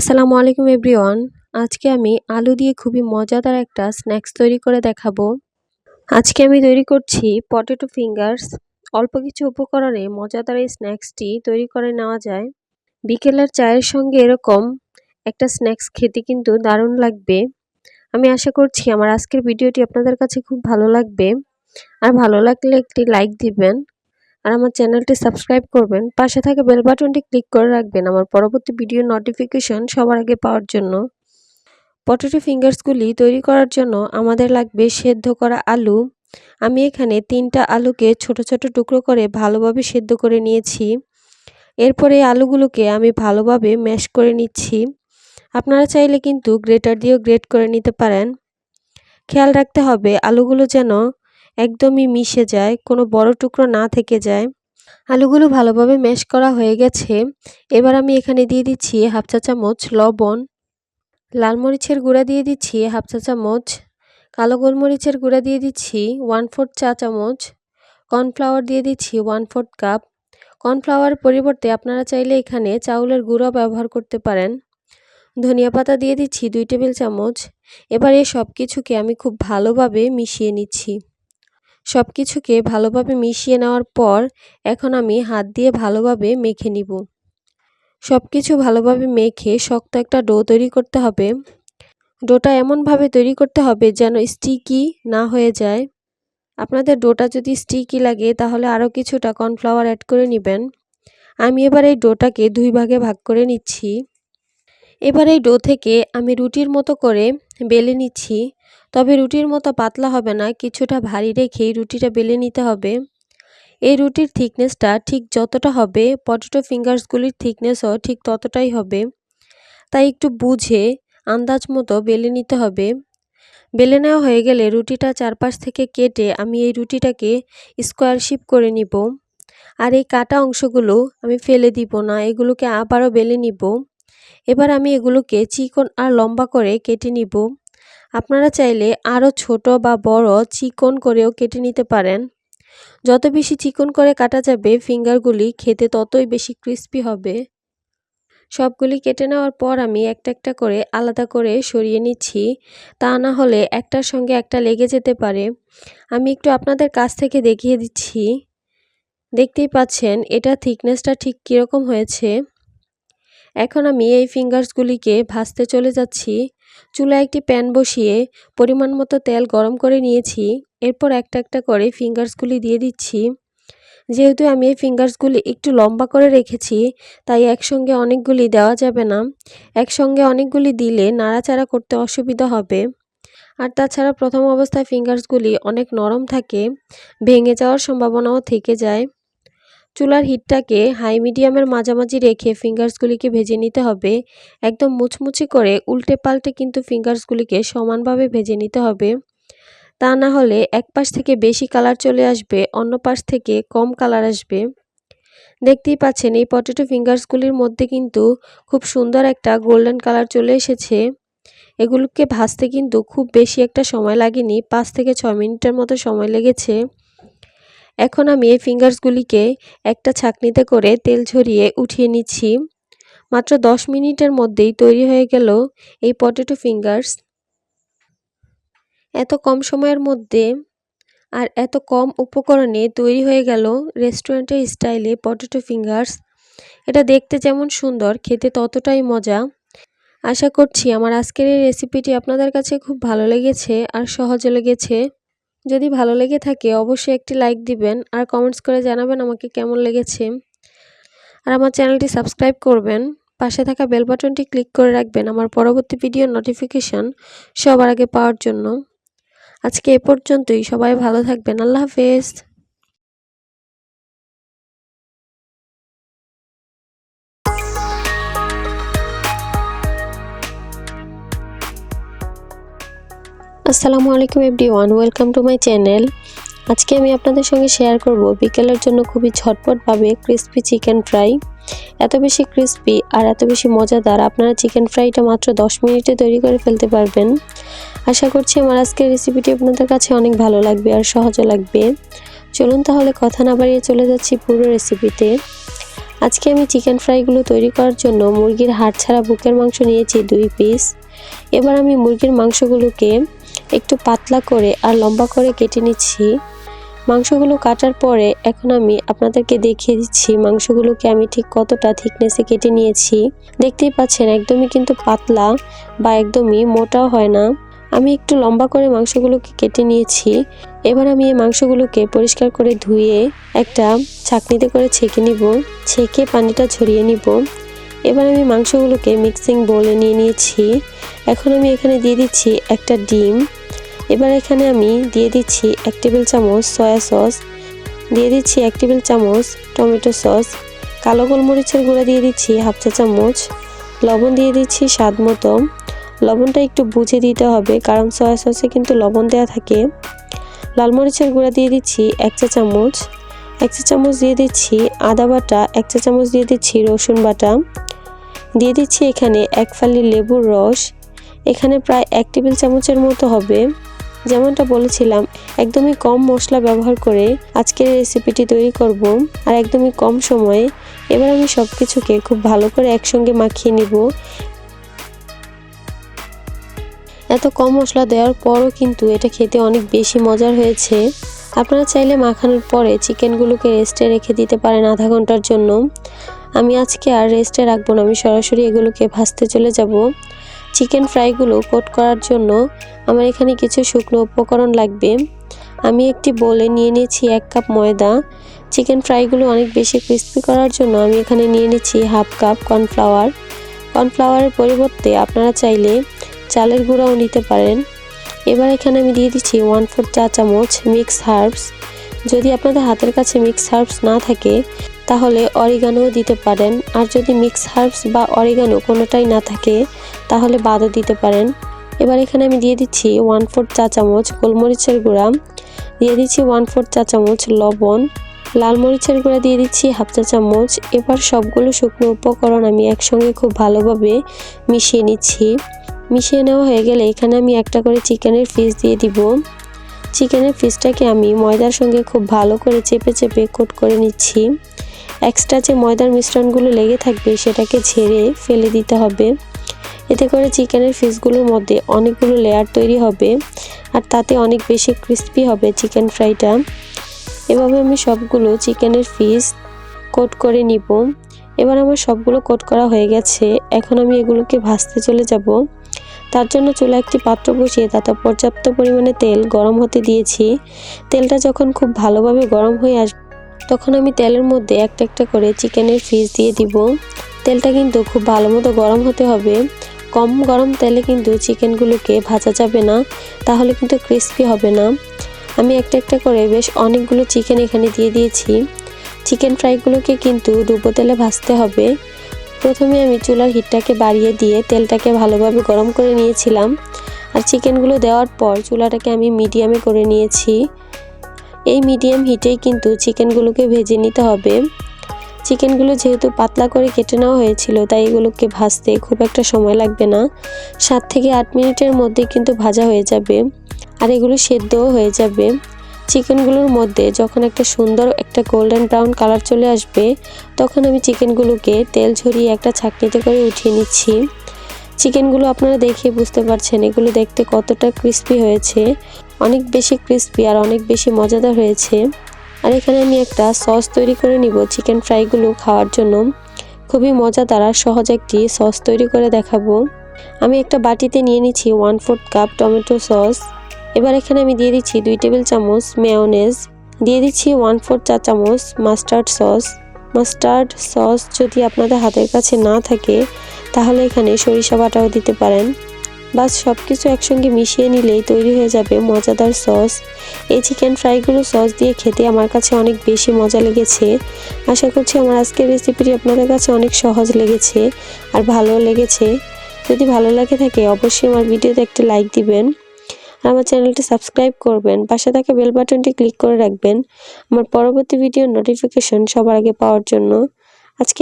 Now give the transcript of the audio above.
আসসালামু আলাইকুম এভরিওয়ান। আজকে আমি আলু দিয়ে খুবই মজাদার একটা স্ন্যাক্স তৈরি করে দেখাবো। আজকে আমি তৈরি করছি পটেটো ফিঙ্গার্স। অল্প কিছু উপকরণে মজাদার এই স্ন্যাক্সটি তৈরি করে নেওয়া যায়। বিকেলের চায়ের সঙ্গে এরকম একটা স্ন্যাক্স খেতে কিন্তু দারুণ লাগবে। আমি আশা করছি আমার আজকের ভিডিওটি আপনাদের কাছে খুব ভালো লাগবে। আর ভালো লাগলে একটি লাইক দিবেন। আর আমার চ্যানেলটি সাবস্ক্রাইব করবেন। পাশে থাকা বেল বাটনটি ক্লিক করে রাখবেন আমার পরবর্তী ভিডিও নোটিফিকেশন সবার আগে পাওয়ার জন্য। পটেটো ফিঙ্গার্সগুলি তৈরি করার জন্য আমাদের লাগবে সেদ্ধ করা আলু। আমি এখানে তিনটা আলুকে ছোট ছোট টুকরো করে ভালোভাবে সেদ্ধ করে নিয়েছি। এরপরে আলুগুলোকে আমি ভালোভাবে ম্যাশ করে নিচ্ছি। আপনারা চাইলে কিন্তু গ্রেটার দিয়েও গ্রেট করে নিতে পারেন। খেয়াল রাখতে হবে আলুগুলো যেন একদমই মিশে যায়, কোনো বড় টুকরো না থেকে যায়। আলুগুলো ভালোভাবে ম্যাশ করা হয়ে গেছে। এবার আমি এখানে দিয়ে দিচ্ছি হাফ চা চামচ লবণ। লাল মরিচের গুঁড়া দিয়ে দিচ্ছি হাফ চা চামচ। কালো গোলমরিচের গুঁড়া দিয়ে দিচ্ছি ওয়ান ফোর্থ চা চামচ। কর্নফ্লাওয়ার দিয়ে দিচ্ছি ওয়ান ফোর্থ কাপ। কর্নফ্লাওয়ার পরিবর্তে আপনারা চাইলে এখানে চাউলের গুঁড়ো ব্যবহার করতে পারেন। ধনিয়া পাতা দিয়ে দিচ্ছি দুই টেবিল চামচ। এবার এই সব কিছুকে আমি খুব ভালোভাবে মিশিয়ে নিচ্ছি। সব কিছুকে ভালোভাবে মিশিয়ে নেওয়ার পর এখন আমি হাত দিয়ে ভালোভাবে মেখে নিব। সব কিছু ভালোভাবে মেখে শক্ত একটা ডো তৈরি করতে হবে। ডোটা এমনভাবে তৈরি করতে হবে যেন স্টিকি না হয়ে যায়। আপনাদের ডোটা যদি স্টিকি লাগে তাহলে আরও কিছুটা কর্নফ্লাওয়ার অ্যাড করে নেবেন। আমি এবার এই ডোটাকে দুই ভাগে ভাগ করে নিচ্ছি। এবার এই ডো থেকে আমি রুটির মতো করে বেলে নিচ্ছি। তবে রুটির মতো পাতলা হবে না, কিছুটা ভারী রেখেই রুটিটা বেলে নিতে হবে। এই রুটির থিকনেসটা ঠিক যতটা হবে, পটেটো ফিঙ্গার্সগুলির থিকনেসও ঠিক ততটাই হবে। তাই একটু বুঝে, আন্দাজ মতো বেলে নিতে হবে। বেলে নেওয়া হয়ে গেলে রুটিটা চারপাশ থেকে কেটে আমি এই রুটিটাকে স্কোয়ার শিপ করে নিব। আর এই কাটা অংশগুলো আমি ফেলে দিব না, এগুলোকে আবারও বেলে নিব। এবার আমি এগুলোকে চিকন আর লম্বা করে কেটে নিব। আপনারা চাইলে আরও ছোট বা বড় চিকন করেও কেটে নিতে পারেন। যত বেশি চিকন করে কাটা যাবে, ফিঙ্গারগুলি খেতে ততই বেশি ক্রিস্পি হবে। সবগুলি কেটে নেওয়ার পর আমি একটা একটা করে আলাদা করে সরিয়ে নিচ্ছি। তা না হলে একটার সঙ্গে একটা লেগে যেতে পারে। আমি একটু আপনাদের কাছ থেকে দেখিয়ে দিচ্ছি। দেখতেই পাচ্ছেন, এটা থিকনেসটা ঠিক কীরকম হয়েছে। এখন আমি এই ফিঙ্গার্সগুলিকে ভাজতে চলে যাচ্ছি। চুলায় একটি প্যান বসিয়ে পরিমাণ মতো তেল গরম করে নিয়েছি। এরপর একটা একটা করে ফিঙ্গার্সগুলি দিয়ে দিচ্ছি। যেহেতু আমি এই ফিঙ্গার্সগুলি একটু লম্বা করে রেখেছি, তাই একসঙ্গে অনেকগুলি দেওয়া যাবে না। একসঙ্গে অনেকগুলি দিলে নাড়াচাড়া করতে অসুবিধা হবে। আর তাছাড়া প্রথম অবস্থায় ফিঙ্গার্সগুলি অনেক নরম থাকে, ভেঙে যাওয়ার সম্ভাবনাও থেকে যায়। চুলার হিটটাকে হাই মিডিয়ামের মাঝামাঝি রেখে ফিঙ্গার্সগুলিকে ভেজে নিতে হবে। একদম মুচমুচি করে উল্টে পাল্টে কিন্তু ফিঙ্গার্সগুলিকে সমানভাবে ভেজে নিতে হবে। তা না হলে এক পাশ থেকে বেশি কালার চলে আসবে, অন্য পাশ থেকে কম কালার আসবে। দেখতেই পাচ্ছেন এই পটেটো ফিঙ্গার্সগুলির মধ্যে কিন্তু খুব সুন্দর একটা গোল্ডেন কালার চলে এসেছে। এগুলোকে ভাজতে কিন্তু খুব বেশি একটা সময় লাগেনি, পাঁচ থেকে ছয় মিনিটের মতো সময় লেগেছে। এখন আমি এই ফিঙ্গার্সগুলিকে একটা ছাকনিতে করে তেল ঝরিয়ে উঠিয়ে নিচ্ছি। মাত্র দশ মিনিটের মধ্যেই তৈরি হয়ে গেল এই পটেটো ফিঙ্গার্স এত কম সময়ের মধ্যে আর এত কম উপকরণে তৈরি হয়ে গেল রেস্টুরেন্টের স্টাইলে পটেটো ফিঙ্গার্স এটা দেখতে যেমন সুন্দর, খেতে ততটাই মজা। আশা করছি আমার আজকের এই রেসিপিটি আপনাদের কাছে খুব ভালো লেগেছে আর সহজে লেগেছে। যদি ভালো লেগে থাকে, অবশ্যই একটি লাইক দিবেন আর কমেন্টস করে জানাবেন আমাকে কেমন লেগেছে। আর আমার চ্যানেলটি সাবস্ক্রাইব করবেন, পাশে থাকা বেল বাটনটি ক্লিক করে রাখবেন আমার পরবর্তী ভিডিও নোটিফিকেশান সবার আগে পাওয়ার জন্য। আজকে এ পর্যন্তই, সবাই ভালো থাকবেন, আল্লাহ হাফেজ। আসসালামু আলাইকুম everyone, welcome to my channel. আজকে আমি আপনাদের সঙ্গে শেয়ার করব বিকেলের জন্য খুবই ঝটপটভাবে ক্রিসপি চিকেন ফ্রাই। এত বেশি ক্রিসপি আর এত বেশি মজাদার, আপনারা চিকেন ফ্রাইটা মাত্র 10 মিনিটে তৈরি করে ফেলতে পারবেন। আশা করছি আমার আজকের রেসিপিটি আপনাদের কাছে অনেক ভালো লাগবে আর সহজও লাগবে। চলুন তাহলে কথা না বাড়িয়ে চলে যাচ্ছি পুরো রেসিপিতে। আজকে আমি চিকেন ফ্রাইগুলো তৈরি করার জন্য মুরগির হাড় ছাড়া বুকের মাংস নিয়েছি দুই পিস। এবার আমি মুরগির মাংসগুলোকে একটু পাতলা করে আর লম্বা করে কেটে নিচ্ছি। মাংসগুলো কাটার পরে এখন আমি আপনাদেরকে দেখিয়ে দিচ্ছি মাংসগুলোকে আমি ঠিক কতটা থিকনেসে কেটে নিয়েছি। দেখতেই পাচ্ছেন, একদমই কিন্তু পাতলা বা একদমই মোটাও হয় না। আমি একটু লম্বা করে মাংসগুলোকে কেটে নিয়েছি। এবার আমি এই মাংসগুলোকে পরিষ্কার করে ধুয়ে একটা ছাকনিতে করে ছেঁকে নিব। ছেঁকে পানিটা ছড়িয়ে নিব। এবার আমি মাংসগুলোকে মিক্সিং বোলে নিয়ে নিয়েছি। এখন আমি এখানে দিয়ে দিচ্ছি একটা ডিম। এবার এখানে আমি দিয়ে দিচ্ছি এক টেবিল চামচ সয়া সস, দিয়ে দিচ্ছি এক টেবিল চামচ টমেটো সস, কালো গোলমরিচের গুঁড়া দিয়ে দিচ্ছি হাফ চা চামচ, লবণ দিয়ে দিচ্ছি স্বাদ মতো। লবণটা একটু বুঝে দিতে হবে কারণ সয়া সসে কিন্তু লবণ দেওয়া থাকে। লাল মরিচের গুঁড়া দিয়ে দিচ্ছি এক চা চামচ, এক চা চামচ দিয়ে দিচ্ছি আদা বাটা, এক চা চামচ দিয়ে দিচ্ছি রসুন বাটা। দিয়ে দিচ্ছি এখানে এক ফালি লেবুর রস, এখানে প্রায় এক টেবিল চামচের মতো হবে। যেমনটা বলেছিলাম, একদমই কম মশলা ব্যবহার করে আজকের রেসিপিটি তৈরি করব আর একদমই কম সময়ে। এবার আমি সব কিছুকে খুব ভালো করে একসঙ্গে মাখিয়ে নিব। এত কম মশলা দেওয়ার পরও কিন্তু এটা খেতে অনেক বেশি মজার হয়েছে। আপনারা চাইলে মাখানোর পরে চিকেনগুলোকে রেস্টে রেখে দিতে পারেন আধা ঘণ্টার জন্য। আমি আজকে আর রেস্টে রাখব না, আমি সরাসরি এগুলোকে ভাজতে চলে যাব। চিকেন ফ্রাইগুলো কোট করার জন্য আমার এখানে কিছু শুকনো উপকরণ লাগবে। আমি একটি বলে নিয়ে নিয়েছি এক কাপ ময়দা। চিকেন ফ্রাইগুলো অনেক বেশি ক্রিস্পি করার জন্য আমি এখানে নিয়ে নিচ্ছি হাফ কাপ কর্নফ্লাওয়ার। কর্নফ্লাওয়ারের পরিবর্তে আপনারা চাইলে চালের গুঁড়াও নিতে পারেন। এবার এখানে আমি দিয়ে দিচ্ছি ওয়ান ফোর চা চামচ মিক্স হার্বস। যদি আপনাদের হাতের কাছে মিক্স হার্বস না থাকে, তাহলে অরিগানোও দিতে পারেন। আর যদি মিক্স হার্বস বা অরিগানো কোনোটাই না থাকে, তাহলে বাদও দিতে পারেন। এবার এখানে আমি দিয়ে দিচ্ছি ওয়ান ফোর চা চামচ গোলমরিচের গুঁড়া। দিয়ে দিচ্ছি ওয়ান ফোর চা চামচ লবণ। লাল মরিচের গুঁড়া দিয়ে দিচ্ছি হাফ চা চামচ। এবার সবগুলো শুকনো উপকরণ আমি একসঙ্গে খুব ভালোভাবে মিশিয়ে নিচ্ছি। মিশিয়ে নেওয়া হয়ে গেলে এখানে আমি একটা করে চিকেনের পিস দিয়ে দিব। চিকেনের পিসটাকে আমি ময়দার সঙ্গে খুব ভালো করে চেপে চেপে কোট করে নিচ্ছি। এক্সট্রা যে ময়দার মিশ্রণগুলো লেগে থাকবে সেটাকে ঝেড়ে ফেলে দিতে হবে। এতে করে চিকেনের ফিসগুলোর মধ্যে অনেকগুলো লেয়ার তৈরি হবে আর তাতে অনেক বেশি ক্রিস্পি হবে চিকেন ফ্রাইটা। এভাবে আমি সবগুলো চিকেনের ফিস কোট করে নিব। এবার আমার সবগুলো কোট করা হয়ে গেছে। এখন আমি এগুলোকে ভাজতে চলে যাব। তার জন্য চুলা একটি পাত্র বসিয়ে তাতে পর্যাপ্ত পরিমাণে তেল গরম হতে দিয়েছি। তেলটা যখন খুব ভালোভাবে গরম হয়ে আসবে তখন আমি তেলের মধ্যে একটা একটা করে চিকেনের ফিস দিয়ে দিব। তেলটা কিন্তু খুব ভালো মতো গরম হতে হবে। কম গরম তেলে কিন্তু চিকেনগুলোকে ভাজা যাবে না, তাহলে কিন্তু ক্রিস্পি হবে না। আমি একটা একটা করে বেশ অনেকগুলো চিকেন এখানে দিয়ে দিয়েছি। চিকেন ফ্রাইগুলোকে কিন্তু ডুবো তেলে ভাজতে হবে। প্রথমে আমি চুলার হিটটাকে বাড়িয়ে দিয়ে তেলটাকে ভালোভাবে গরম করে নিয়েছিলাম। আর চিকেনগুলো দেওয়ার পর চুলাটাকে আমি মিডিয়ামে করে নিয়েছি। এই মিডিয়াম হিটেই কিন্তু চিকেনগুলোকে ভেজে নিতে হবে। চিকেনগুলো যেহেতু পাতলা করে কেটে নেওয়া হয়েছিল, তাই এগুলোকে ভাজতে খুব একটা সময় লাগবে না। সাত থেকে আট মিনিটের মধ্যে কিন্তু ভাজা হয়ে যাবে। আর এগুলো সেদ্ধও হয়ে যাবে। চিকেনগুলোর মধ্যে যখন একটা সুন্দর একটা গোল্ডেন ব্রাউন কালার চলে আসবে। তখন আমি চিকেনগুলোকে তেল ঝরিয়ে একটা ছাকনিতে করে উঠিয়ে নিচ্ছি। চিকেনগুলো আপনারা দেখে বুঝতে পারছেন, এগুলো দেখতে কতটা ক্রিস্পি হয়েছে। অনেক বেশি ক্রিস্পি আর অনেক বেশি মজাদার হয়েছে। আর এখানে আমি একটা সস তৈরি করে নিব চিকেন ফ্রাইগুলো খাওয়ার জন্য। খুবই মজাদার আর সহজ একটি সস তৈরি করে দেখাবো। আমি একটা বাটিতে নিয়ে নিচ্ছি one fourth cup tomato sauce এবার এখানে আমি দিয়ে দিচ্ছি দুই টেবিল চামচ মেয়নেজ দিয়ে দিচ্ছি ওয়ান ফোর চা চামচ মাস্টার্ড সস মাস্টার্ড সস যদি আপনাদের হাতের কাছে না থাকে, তাহলে এখানে সরিষা বাটাও দিতে পারেন। বাস সব কিছু একসঙ্গে মিশিয়ে নিলেই তৈরি হয়ে যাবে মজাদার সস এই চিকেন ফ্রাইগুলো সস দিয়ে খেতে আমার কাছে অনেক বেশি মজা লেগেছে। আশা করছি আমার আজকের রেসিপিটি আপনাদের কাছে অনেক সহজ লেগেছে আর ভালো লেগেছে। যদি ভালো লাগে থাকে অবশ্যই আমার ভিডিওতে একটি লাইক দিবেন। আমার চ্যানেলটি সাবস্ক্রাইব করবেন। পাশে থাকা বেল বাটনটি ক্লিক করে রাখবেন। আমার পরবর্তী ভিডিও নোটিফিকেশন সবার আগে পাওয়ার জন্য। আজকে